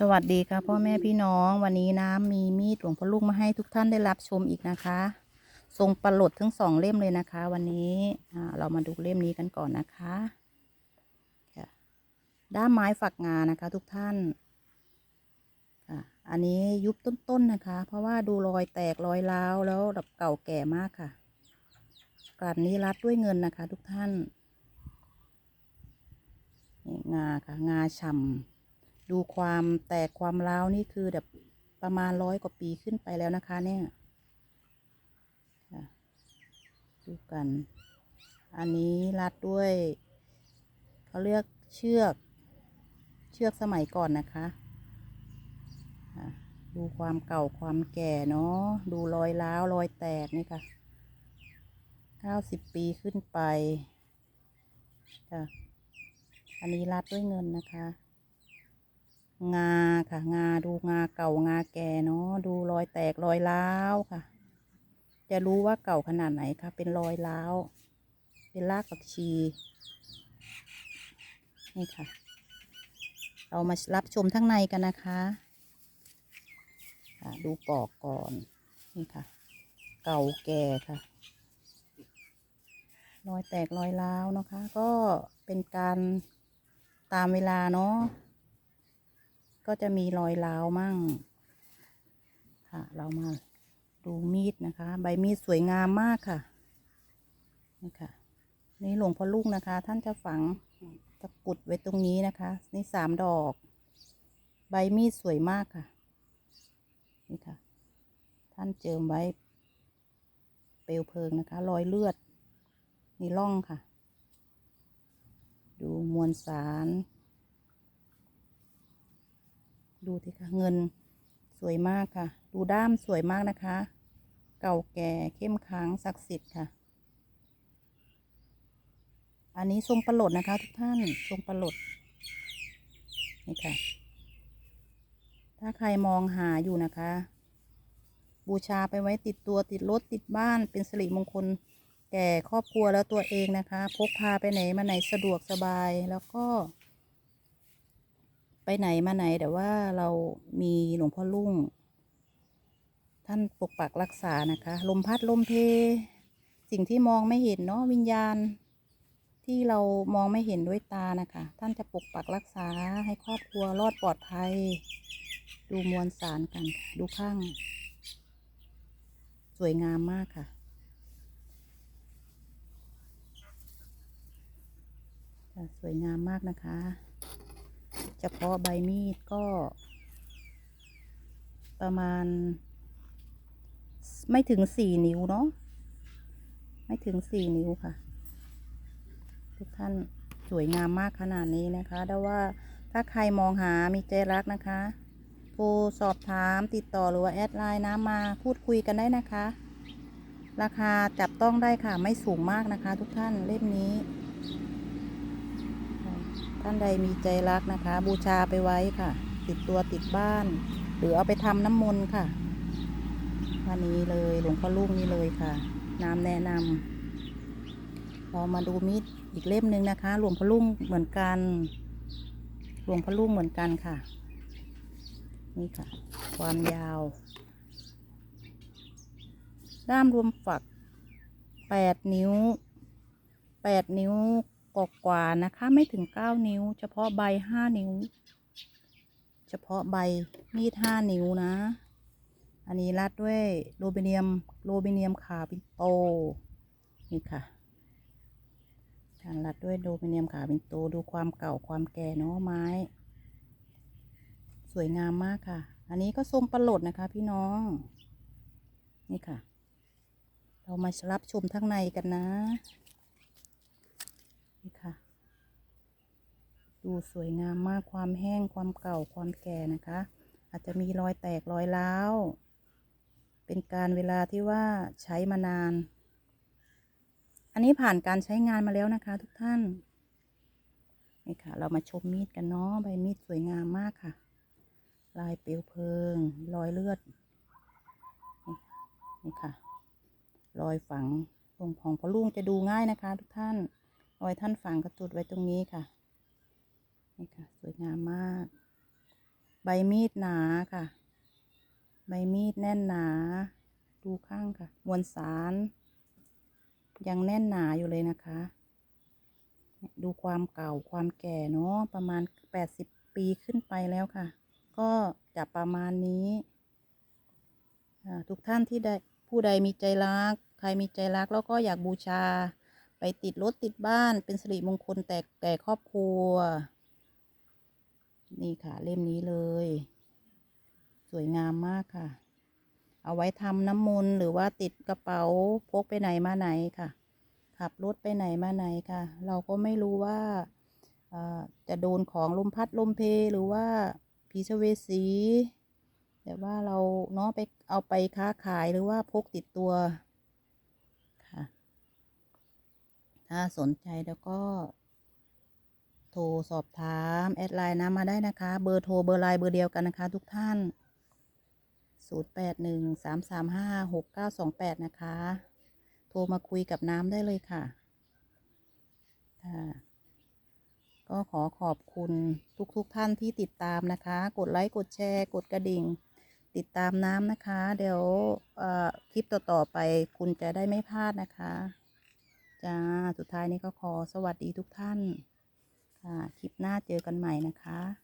สวัสดีค่ะพ่อแม่พี่น้องวันนี้น้ำมีมีดหลวงพ่อลูกมาให้ทุกท่านได้รับชมอีกนะคะ ทรงประหลดทั้งสองเล่มเลยนะคะ วันนี้เรามาดูเล่มนี้กันก่อนนะคะค่ะด้ามไม้ฝักงานะคะทุกท่านค่ะอันนี้ยุบต้นๆนะคะ เพราะว่าดูรอยแตกรอยร้าวแล้วแบบเก่าแก่มากค่ะกลัดนี้รัดด้วยเงินนะคะ ทุกท่านงาค่ะงาฉ่ำ ดูความแตกความร้าวนี่คือแบบประมาณร้อยกว่าปีขึ้นไปแล้วนะคะเนี่ยดูกัน อันนี้รัดด้วยเขาเรียกเชือก เชือกสมัยก่อนนะคะ ดูความเก่าความแก่เนาะ ดูรอยร้าวรอยแตกนี่ค่ะเก้าสิบปีขึ้นไป อันนี้รัดด้วยเงินนะคะ งาค่ะ งาดูงาเก่างาแก่เนาะดูรอยแตกรอยร้าวค่ะ จะรู้ว่าเก่าขนาดไหนคะเป็นรอยร้าว เป็นรากผักชีนี่ค่ะ เรามารับชมทั้งในกันนะคะค่ะดูปอกก่อนนี่ค่ะ เก่าแก่ค่ะรอยแตกรอยร้าวนะคะ ก็เป็นการตามเวลาเนาะ ก็จะมีรอยร้าวมั่ง ค่ะ เรามาดูมีดนะคะ ใบมีดสวยงามมากค่ะ นี่ค่ะ นี่หลวงพ่อลูกนะคะ ท่านจะฝังตะกรุดไว้ตรงนี้นะคะ นี่สามดอก ใบมีดสวยมากค่ะ นี่ค่ะ ท่านเจิมไว้ เปลวเพลิงนะคะ รอยเลือด นี่ร่องค่ะ ดูมวลสาร ดูสิคะเงินสวยมากค่ะ ดูด้ามสวยมากนะคะ เก่าแก่เข้มขังศักดิ์สิทธิ์ค่ะ อันนี้ทรงประหลดนะคะ ทุกท่านทรงประหลดนี่ค่ะ ถ้าใครมองหาอยู่นะคะ บูชาไปไว้ติดตัวติดรถติดบ้านเป็นสิริมงคล แก่ครอบครัวแล้วตัวเองนะคะ พกพาไปไหนมาไหนสะดวกสบายแล้วก็ ไปไหนมาไหนแต่ว่าเรามีหลวงพ่อลุ่ง ท่านปกปักรักษานะคะ ลมพัดลมเพ สิ่งที่มองไม่เห็นเนาะวิญญาณ ที่เรามองไม่เห็นด้วยตานะคะ ท่านจะปกปักรักษาให้ครอบครัวรอดปลอดภัย ดูมวลสารกันค่ะดูข้าง สวยงามมากค่ะสวยงามมากนะคะ ฉพาะใบมีดก็ ประมาณ ไม่ถึงสี่นิ้วเนาะไม่ถึงสี่นิ้วค่ะ ทุกท่านสวยงามมากขนาดนี้นะคะแต่ว่าถ้าใครมองหามีใจรักนะคะโทรสอบถามติดต่อหรือว่าแอดไลน์น้ำมาพูดคุยกันได้นะคะ ราคาจับต้องได้ค่ะไม่สูงมากนะคะ ทุกท่านเล่มนี้ ท่านใดมีใจรักนะคะ บูชาไปไว้ค่ะ ติดตัวติดบ้าน หรือเอาไปทำน้ำมนต์ค่ะวันนี้เลยหลวงพ่อลูกนี่เลยค่ะน้ำแนะนำเรามาดูมีดอีกเล่มหนึ่งนะคะ หลวงพ่อลุงเหมือนกัน หลวงพ่อลุงเหมือนกันค่ะ นี่ค่ะ ความยาว ด้ามรวมฝักแปดนิ้วแปดนิ้ว กกว่าๆนะคะ ไม่ถึงเก้านิ้ว เฉพาะใบห้านิ้ว เฉพาะใบมีดห้านิ้วนะ อันนี้รัดด้วยโลเบเนียมโลเบเนียมขาปินโตนี่ค่ะการรัดด้วยโลเบเนียมขาปินโตดูความเก่าความแก่เนาะไม้ สวยงามมากค่ะ อันนี้ก็ทรงประหลดนะคะ พี่น้อง นี่ค่ะ เรามารับชมข้างในกันนะ นี่ค่ะ ดูสวยงามมากความแห้งความเก่าความแก่นะคะ อาจจะมีรอยแตกรอยร้าว เป็นการเวลาที่ว่าใช้มานาน อันนี้ผ่านการใช้งานมาแล้วนะคะ ทุกท่านนี่ค่ะ เรามาชมมีดกันเนาะใบมีดสวยงามมากค่ะ ลายเปลวเพลิง รอยเลือด นี่ค่ะ รอยฝังตรงของพอลุงจะดูง่ายนะคะ ทุกท่าน อยท่านฝังกระจุดไว้ตรงนี้ค่ะ นี่ค่ะ สวยงามมาก ใบมีดหนาค่ะ ใบมีดแน่นหนา ดูข้างค่ะ มวลสาร ยังแน่นหนาอยู่เลยนะคะ ดูความเก่าความแก่เนาะ ประมาณแปดสิบปีขึ้นไปแล้วค่ะ ก็จะประมาณนี้ทุกท่านที่ได้ผู้ใดมีใจรัก ใครมีใจรักแล้วก็อยากบูชา ไปติดรถติดบ้านเป็นสิริมงคลแต่แก่ครอบครัว นี่ค่ะเล่มนี้เลย สวยงามมากค่ะ เอาไว้ทำน้ำมนต์หรือว่าติดกระเป๋าพกไปไหนมาไหนค่ะ ขับรถไปไหนมาไหนค่ะ เราก็ไม่รู้ว่าจะโดนของลมพัดลมเพหรือว่าผีชเวสีแต่ว่าเราเนาะไปเอาไปค้าขายหรือว่าพกติดตัวค่ะ ถ้าสนใจแล้วก็ โทรสอบถาม แอดไลน์นะมาได้นะคะ เบอร์โทรเบอร์ไลน์เบอร์เดียวกันนะคะ ทุกท่าน 0813356928 นะคะ โทรมาคุยกับน้ำได้เลยค่ะก็ขอขอบคุณทุกๆทท่านที่ติดตามนะคะ กดไลค์ กดแชร์ กดกระดิ่ง ติดตามน้ำนะคะ เดี๋ยวคลิปต่อ ๆ ไปคุณจะได้ไม่พลาดนะคะ จ้า สุดท้ายนี้ก็ขอสวัสดีทุกท่าน ค่ะ คลิปหน้าเจอกันใหม่นะคะ